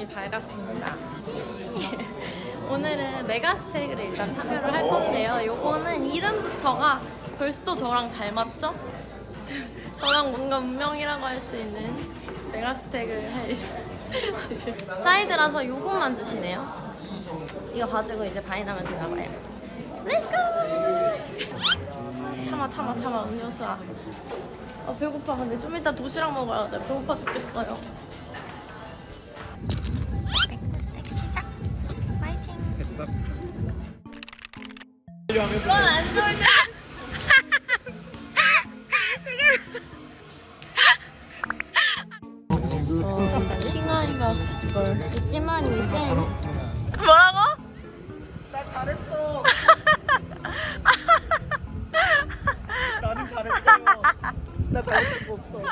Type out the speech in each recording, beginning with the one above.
아침이 밝았습니다. 오늘은 메가스테이크를 일단 참여를 할 건데요. 요거는 이름부터가 벌써 저랑 잘 맞죠? 저랑 뭔가 운명이라고 할 수 있는 메가스테이크를 할 사이드라서 요것만 주시네요. 이거 가지고 이제 바인하면 되나 봐요. 렛츠고! 참아 참아 참아 음료수야. 아 배고파 근데 좀 이따 도시락 먹어야 돼. 배고파 죽겠어요. 이건 안 좋을 때. 싱아이가 그걸 찌만이 쌤. 뭐라고? 나 잘했어. 나는 잘했어요. 나 잘못한 거 없어.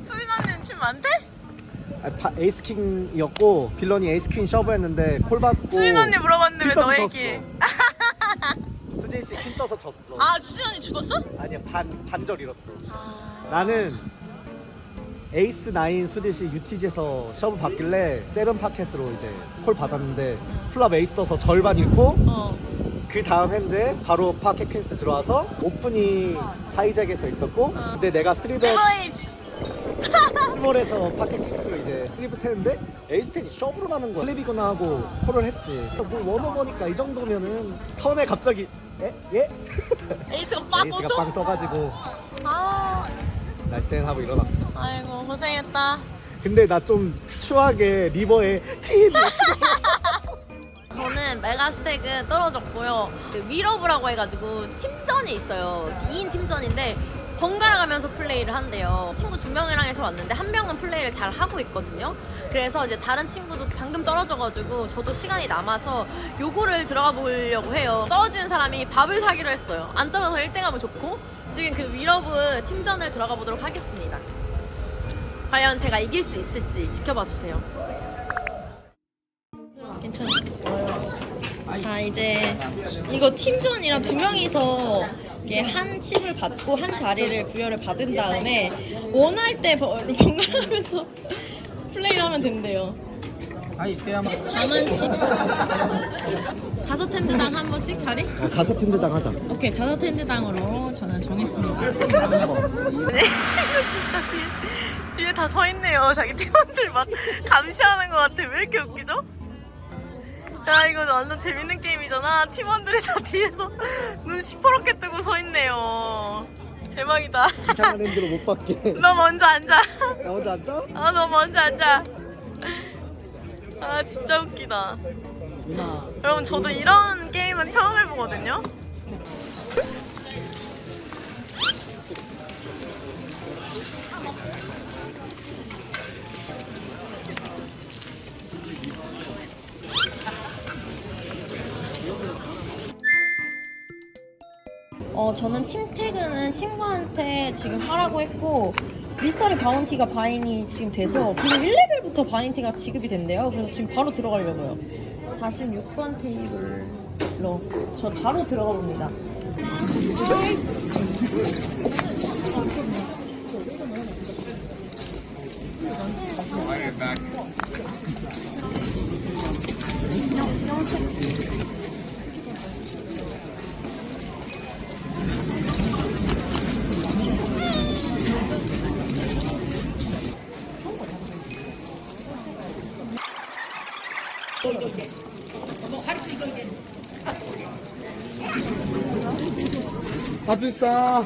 수민 언니는 침 많대? 아, 바- 에이스 킹이었고 빌런이 에이스퀸 서브했는데 콜 받고 수민 언니 물어봤는데 왜 너. 얘기? 수진 씨퀸 떠서 졌어. 아 언니 죽었어? 아니야 반 반절 잃었어. 아. 나는 에이스 나인 씨 UTG에서 서브 받길래 세븐 파켓으로 이제 콜 받았는데 플랍 에이스 떠서 절반 잃고 어. 그 다음 핸드에 바로 파켓 퀸스 들어와서 오픈이 하이잭에서 있었고 근데 내가 쓰리bet 스몰에서 파켓 킥스로 이제 슬리브 테는데 에이스텐이 서브를 하는 거야 슬립이구나 하고 콜을 했지 뭐 원오버니까 이 정도면은 턴에 갑자기 에? 예? 에이스가 빠고죠? 에이스가 빵 떠가지고 아, 날쌘 하고 일어났어 아이고 고생했다. 근데 나 좀 추하게 리버에 퀸 저는 메가스택은 떨어졌고요. 그 위러브라고 해가지고 팀전이 있어요. 2인 팀전인데 번갈아 가면서 플레이를 한대요. 친구 두 명이랑 해서 왔는데 한 명은 플레이를 잘 하고 있거든요. 그래서 이제 다른 친구도 방금 떨어져가지고 저도 시간이 남아서 요거를 들어가 보려고 해요. 떨어지는 사람이 밥을 사기로 했어요. 안 떨어서 1등하면 좋고 지금 그 위러브 팀전을 들어가 보도록 하겠습니다. 과연 제가 이길 수 있을지 지켜봐 주세요. 괜찮아. 자 이제 이거 팀전이랑 두 명이서 이렇게 한 칩을 받고 한 자리를 부여를 받은 다음에 원할 때 번- 번갈아가면서 플레이를 하면 된대요. 다만 칩 다섯 핸드당 한 번씩 자리? 다섯 텐드당 하자 오케이 다섯 핸드당으로 저는 정했습니다. 네, 이거 진짜 뒤에, 뒤에 다 서 있네요. 자기 팀원들 막 감시하는 것 같아. 왜 이렇게 웃기죠? 야 이거 완전 재밌는 게임이잖아. 팀원들이 다 뒤에서 눈 시퍼렇게 뜨고 서 있네요. 대박이다. 이상한 핸드로 못 받게 너 먼저 앉아. 나 혼자 앉아? 아 너 먼저 앉아. 아 진짜 웃기다. 누나 여러분 저도 이런 게임은 처음 해보거든요. 어, 저는 팀 태그는 친구한테 지금 하라고 했고 미스터리 바운티가 바인이 지금 돼서 그리고 1레벨부터 바인티가 지급이 된대요. 그래서 지금 바로 들어가려고요. 46번 테이블로 저 바로 들어가 봅니다. 싸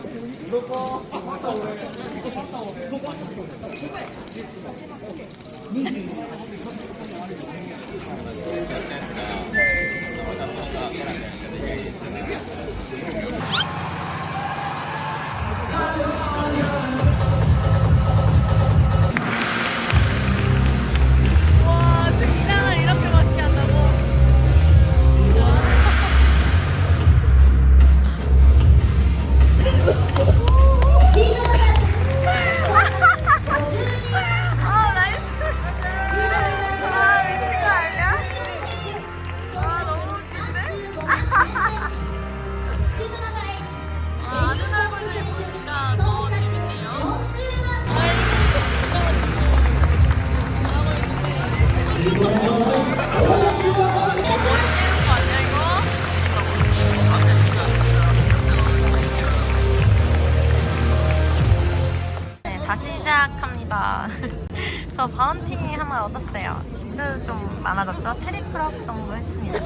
저 바운티 하나 얻었어요. 진짜 좀 많아졌죠? 트리플업 정도 했습니다.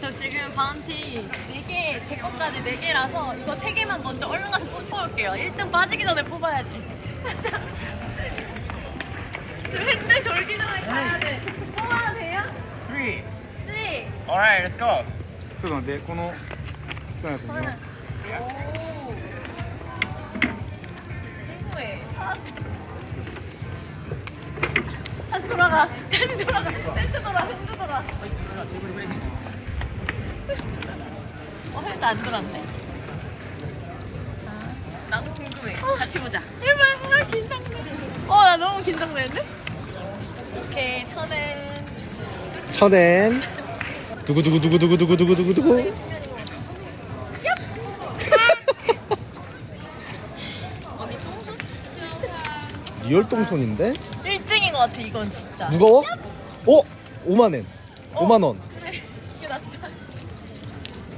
저 지금 바운티 4개, 제 것까지 4개라서 이거 3개만 먼저 얼른 가서 뽑고 올게요. 1등 빠지기 전에 뽑아야지. 핸들 돌기 전에 가야 돼. 뽑아도 돼요? 3 3. Alright, let's go ちょっと待ってこのそうやつね 행복해. 돌아가. 다시 돌아가. 셀트 돌아. 셀트 돌아. 어, 헬트 안 돌았네. 아, 나도 궁금해. 같이 보자. 일발, 일발 긴장돼. 어, 나 너무 긴장되는데? 오케이, 천엔. 천엔 두구 두구 두구 두구 두구 두구 두구 어디 똥손? 리얼 똥손인데 1등인 것 같아, 이건 진짜. 무거워? 어? 5만엔 5만원 이게 낫다.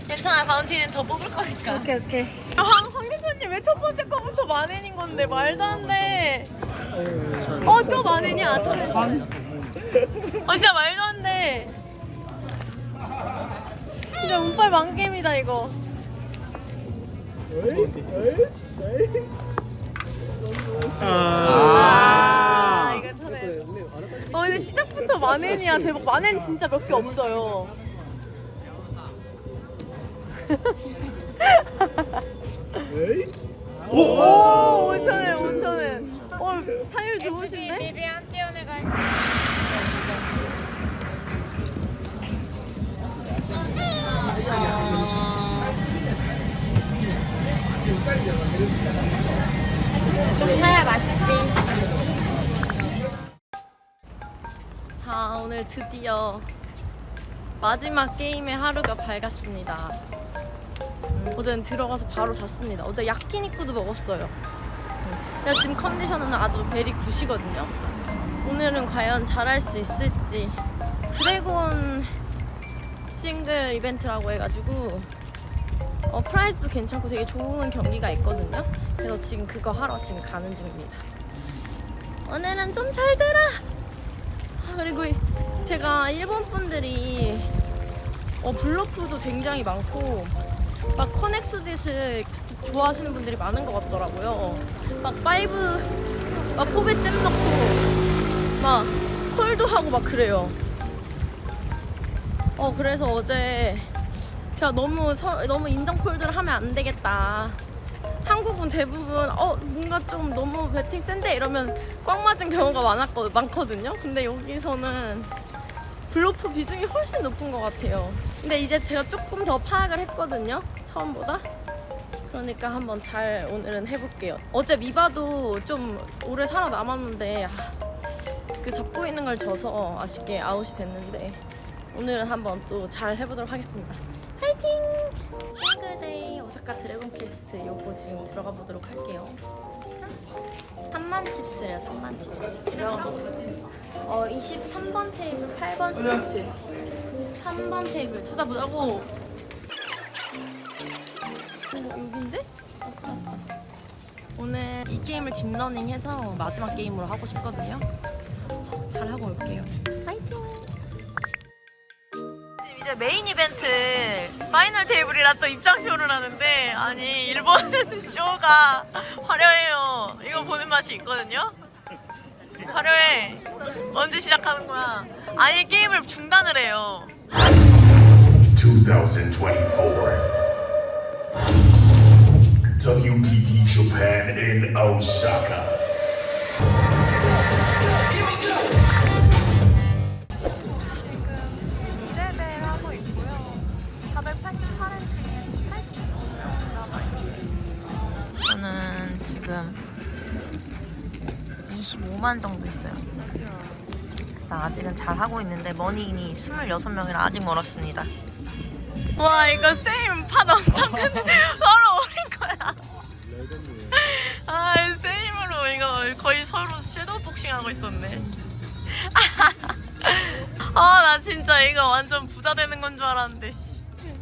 괜찮아, 바운티는 더 뽑을 거니까. 오케이, 오케이. 아, 황, 황 대표님 왜 첫 번째 거부터 만엔인 건데? 말도 안 돼. 어, 또 만엔이 야, 저는. 어, 진짜 말도 안 돼. 진짜 운빨 만겜이다, 이거. 아. 어, 근데 시작부터 만엔이야. 대박. 만엔 진짜 몇 개 없어요. 오, 5천엔, 5천엔. 어, 타율 좋으신데? 좀 사야 맛 오늘 드디어 마지막 게임의 하루가 밝았습니다. 음, 어제는 들어가서 바로 잤습니다. 어제 야끼니쿠도 먹었어요. 음, 제가 지금 컨디션은 아주 베리 굿이거든요. 오늘은 과연 잘할 수 있을지. 드래곤 싱글 이벤트라고 해가지고 어, 프라이즈도 괜찮고 되게 좋은 경기가 있거든요. 그래서 지금 그거 하러 지금 가는 중입니다. 오늘은 좀 잘 되라. 아, 그리고 제가 일본 분들이 어, 블러프도 굉장히 많고 막 커넥스딧을 좋아하시는 분들이 많은 것 같더라고요. 막 파이브 막 포베 잼 넣고 막 콜도 하고 막 그래요. 어 그래서 어제 제가 너무 서- 너무 인정 콜드를 하면 안 되겠다. 한국은 대부분 어 뭔가 좀 너무 배팅 센데 이러면 꽝 맞은 경우가 많았거, 많거든요. 근데 여기서는 블로프 비중이 훨씬 높은 것 같아요. 근데 이제 제가 조금 더 파악을 했거든요. 처음보다. 그러니까 한번 잘 오늘은 해볼게요. 어제 미바도 좀 오래 살아남았는데 아, 그 잡고 있는 걸 져서 아쉽게 아웃이 됐는데 오늘은 한번 또 잘 해보도록 하겠습니다. 파이팅! 싱글데이 오사카 드래곤 퀘스트 요거 지금 들어가 보도록 할게요. 3만 칩스래요, 3만 칩스. 어, 23번 테이블, 8번 스위치, 3번 테이블 찾아보자고. 어, 여긴데? 오늘 이 게임을 딥러닝해서 마지막 게임으로 하고 싶거든요. 잘 하고 올게요. 파이팅! 이제 메인 이벤트 파이널 테이블이라 또 입장 쇼를 하는데 아니 일본 쇼가 화려해요. 이거 보는 맛이 있거든요. 화려해. 언제 시작하는 거야? 아예 게임을 중단을 해요. 2024. WPT Japan in Osaka. 25만 정도 있어요. 나 아직은 잘 하고 있는데 머니인이 26명이라 아직 멀었습니다. 와 이거 세임 판 엄청 큰데 서로 오린 거야. 아 세임으로 이거 거의 서로 섀도우 복싱하고 있었네. 아, 나 진짜 이거 완전 부자 되는 건 줄 알았는데, 씨.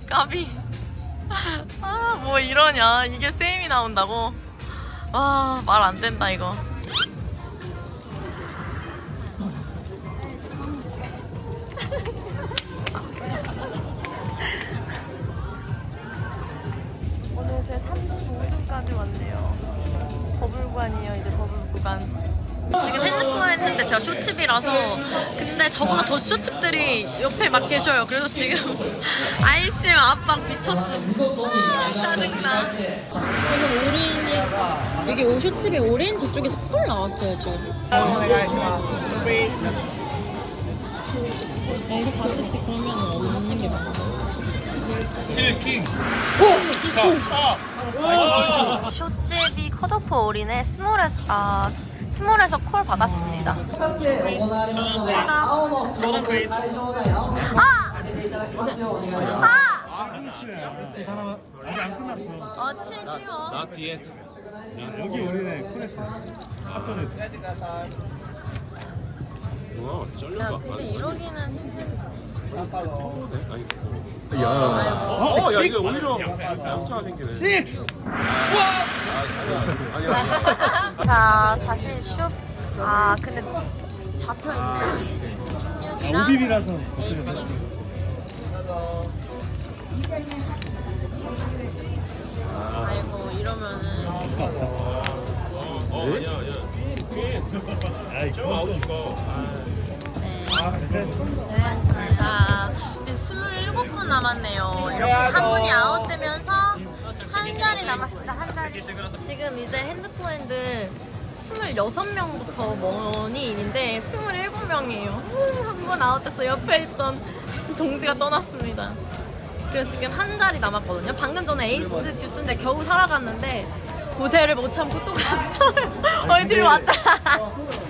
까비. 아, 뭐 이러냐. 이게 세임이 나온다고? 아, 말안 된다, 이거. 왔네요. 버블구간이에요, 이제 버블구간. 지금 핸드폰 했는데 제가 쇼츠비라서 근데 저보다 더 쇼츠들이 옆에 막 계셔요. 그래서 지금 아이심 압박 미쳤어. 아, 짜증나. 지금 오린이 여기 오쇼츠비 오린 저쪽에서 콜 나왔어요 지금. 여기 바지티 그러면 없는 게 맞아. 쇼츠비 컷오프 올인에 스몰에서 아 스몰에서 콜 받았습니다. 아! 어, 치즈요. 나 뒤에 야, 근데 이러기는 어, 야 이거 오히려 양차가 생기네. 자, 다시 슛. 아, 근데 잡혀 있네. 16이랑 오비비라서 에이스팅. 아이고 이러면은 네. 자, 이제 27분 남았네요. 이렇게 한 분이 아웃되면서 한 자리 남았습니다. 한 자리. 지금 이제 핸드폰 핸드 26명부터 머니인인데 27명이에요. 한번 아웃돼서 옆에 있던 동지가 떠났습니다. 그래서 지금 한 자리 남았거든요. 방금 전에 에이스 듀스인데 겨우 살아갔는데 고세를 못 참고 또 갔어요. 어디를 왔다.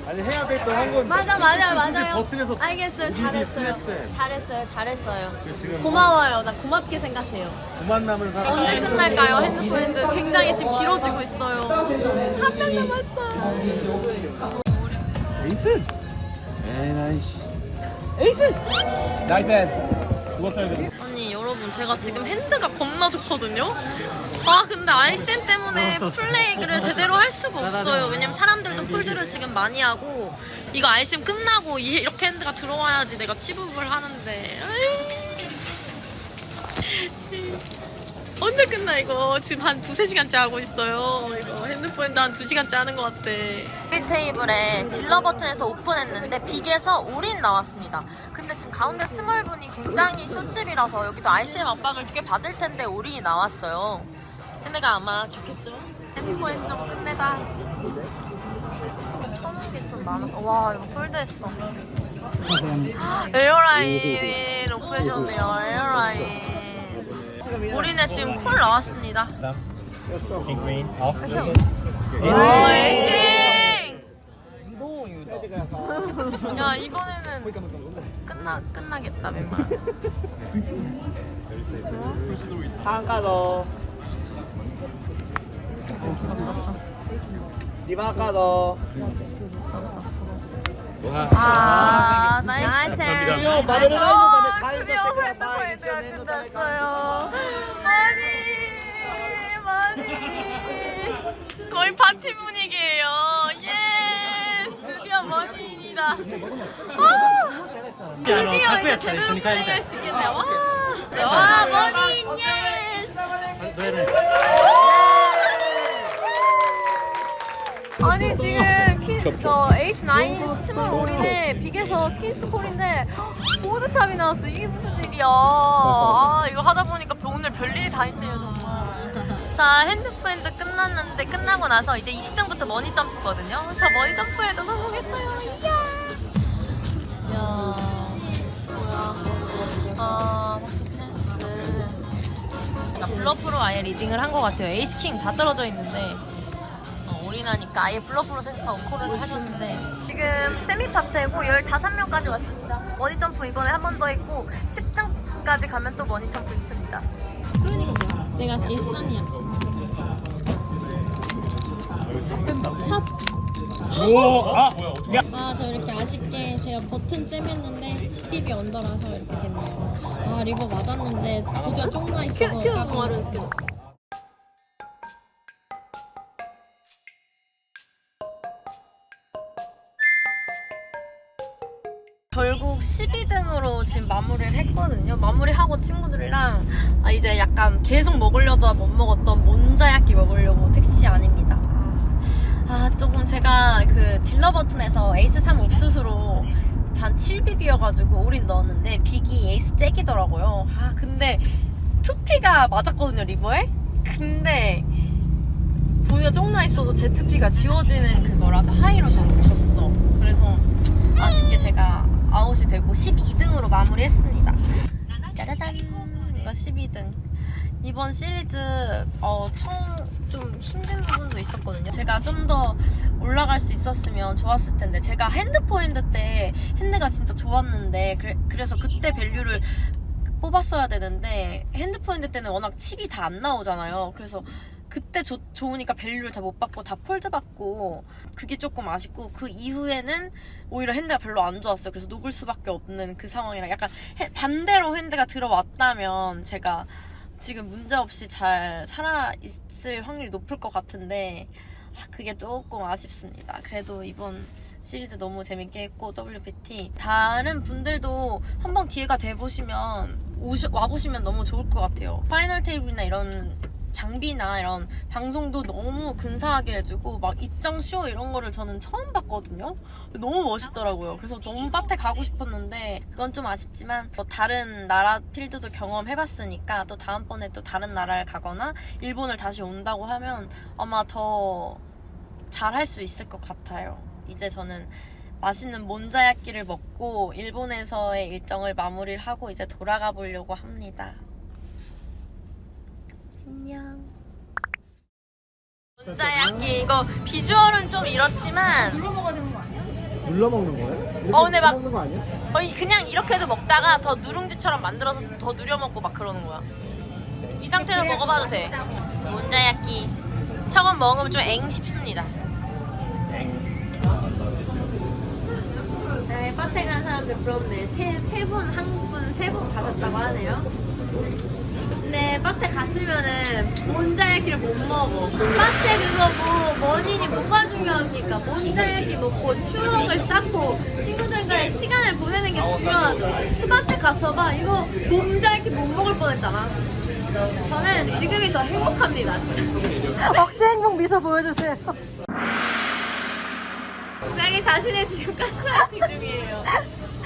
아니 해야 될 건 한건 맞아 맞아 맞아요. 버튼에서 알겠어요. 잘했어요. 잘했어요. 잘했어요. 지금 고마워요. 나 고맙게 생각해요. 그만 남은 사람 언제 끝날까요? 핸드폰 핸드 굉장히 지금 길어지고 있어요. 한명 남았어. 에이스 에나이씨 에이스 나이스 죽었어야 돼 여러분 제가 지금 핸드가 겁나 좋거든요. 아 근데 아이쌤 때문에 플레이를 제대로 할 수가 없어요. 왜냐면 사람들도 폴드를 지금 많이 하고 이거 아이쌤 끝나고 이- 이렇게 핸드가 들어와야지 내가 치북을 하는데. 언제 끝나 이거? 지금 한 두세 시간째 하고 있어요. 이거 핸드폰 핸드 한두 시간째 하는 것 같아. 이 테이블에 딜러 버튼에서 오픈했는데 빅에서 올인 나왔습니다. 근데 지금 가운데 스몰 분이 굉장히 쇼집이라서 여기도 ICM 압박을 꽤 받을 텐데 올인이 나왔어요. 근데가 아마 좋겠죠? 핸드폰 좀 끝내자. 천원이 좀 많아서. 와 이거 폴드했어. 에어라인 오픈해줬네요. 에어라인 우리네 지금 콜 나왔습니다. 어 오, 에이싱! 야 이번에는 끝나 끝나겠다 웬만. 한가 더. 리바카 더. 아 나이스. 이거 마 핸드폰 사이 핸드가 이제는 끝났어요. 많이 많이 거의 파티 분위기예요. 예스 드디어 머니입니다. 아, 드디어 이제 제대로 플레이할 수 있겠네. 와, 와 머니 예스. 아니 지금 퀸, 저 에이스 나인 스몰 올인에 빅에서 퀸스 콜인데 모두 참이 나왔어. 이게 무슨 일이야? 아 이거 하다 보니까 오늘 별일이 다 있네요 정말. 자 핸드폰 핸드 끝났는데 끝나고 나서 이제 20등부터 머니 점프거든요. 저 머니 점프에도 성공했어요. 이야! 이야 뭐야. 아 블러프로 아예 리딩을 한 것 같아요. 에이스 킹 다 떨어져 있는데. 어, 올인하니까 아예 블러프로 생각하고 콜을 하셨는데 지금 세미 파트고 15명까지 왔습니다 머니 점프 이번에 한 번더 했고 10등까지 가면 또 머니 점프 있습니다 소연이가 뭐야? 내가 A3이야 찹 된다 찹 오, 아, 야. 아, 저 이렇게 아쉽게 제가 버튼 잼했는데 12비 언더라서 이렇게 됐네요. 아, 리버 맞았는데 보드가 조금만 있어서 큐, 큐, 말 결국 12등으로 지금 마무리를 했거든요. 마무리하고 친구들이랑 아, 이제 약간 계속 먹으려다 못 먹었던 몬자야끼 먹으려고 택시 아닙니다. 아, 조금 제가 그 딜러 버튼에서 에이스 3 옥수수로 단 7빕이어가지고 올인 넣었는데 빅이 에이스 잭이더라고요. 아, 근데 2피가 맞았거든요, 리버에? 근데 보기가 쫑나 있어서 제 2피가 지워지는 그거라서 하이로 졌- 졌어. 그래서 아쉽게 제가 아웃이 되고 12등으로 마무리했습니다. 짜자잔! 이거 12등. 이번 시리즈 어, 처음 좀 힘든 부분도 있었거든요. 제가 좀 더 올라갈 수 있었으면 좋았을 텐데 제가 핸드 포 핸드 때 핸드가 진짜 좋았는데 그래, 그래서 그때 밸류를 뽑았어야 되는데 핸드 포 핸드 때는 워낙 칩이 다 안 나오잖아요. 그래서 그때 좋, 좋으니까 밸류를 다 못 받고 다 폴드 받고 그게 조금 아쉽고 그 이후에는 오히려 핸드가 별로 안 좋았어요. 그래서 녹을 수밖에 없는 그 상황이라 약간 헤- 반대로 핸드가 들어왔다면 제가 지금 문제 없이 잘 살아 있을 확률이 높을 것 같은데 아, 그게 조금 아쉽습니다. 그래도 이번 시리즈 너무 재밌게 했고 WPT 다른 분들도 한번 기회가 돼 보시면 와 보시면 너무 좋을 것 같아요. 파이널 테이블이나 이런 장비나 이런 방송도 너무 근사하게 해주고 막 입장 쇼 이런 거를 저는 처음 봤거든요. 너무 멋있더라고요. 그래서 너무 밭에 가고 싶었는데 그건 좀 아쉽지만 또 다른 나라 필드도 경험해봤으니까 또 다음번에 또 다른 나라를 가거나 일본을 다시 온다고 하면 아마 더 잘할 수 있을 것 같아요. 이제 저는 맛있는 몬자야끼를 먹고 일본에서의 일정을 마무리를 하고 이제 돌아가 보려고 합니다. 안녕. 몬자야끼 이거 비주얼은 좀 이렇지만 눌러 먹는 거예요? 어, 근데 막- 먹는 거 아니야? 거의 그냥 이렇게도 먹다가 더 누룽지처럼 만들어서 더 누려 먹고 막 그러는 거야. 이 상태로 먹어봐도 돼. 몬자야끼. 처음 먹으면 좀엥 싶습니다. 네, 밭에 간 사람들 부럽네. 세, 세 분, 한 분, 세 분 가셨다고 하네요. 근데 밭에 갔으면은 몬자야끼를 못 먹어. 밭에 그거 뭐 원인이 뭐가 중요합니까? 몬자야끼 먹고 추억을 쌓고 친구들과의 시간을 보내는 게 중요하죠. 그 밭에 가서 봐 이거 몬자야끼 못 먹을 뻔 했잖아. 저는 지금이 더 행복합니다. 억제 행복 미소 보여주세요. 자기 자신의 지금 가스라이팅 중이에요.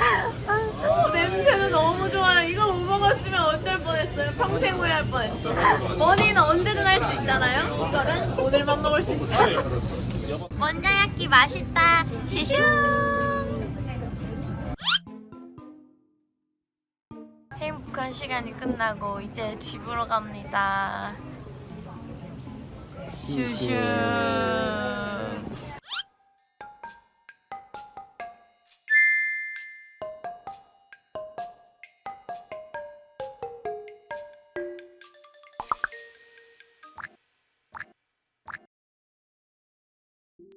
아, 냄새는 너무 좋아요. 이거 못 먹었으면 어쩔 뻔했어요. 평생 후회할 뻔했어. 머니는 언제든 할 수 있잖아요. 이거는 오늘만 먹을 수 있어요. 원자야끼 맛있다. 시슈. 행복한 시간이 끝나고 이제 집으로 갑니다. 슈슈.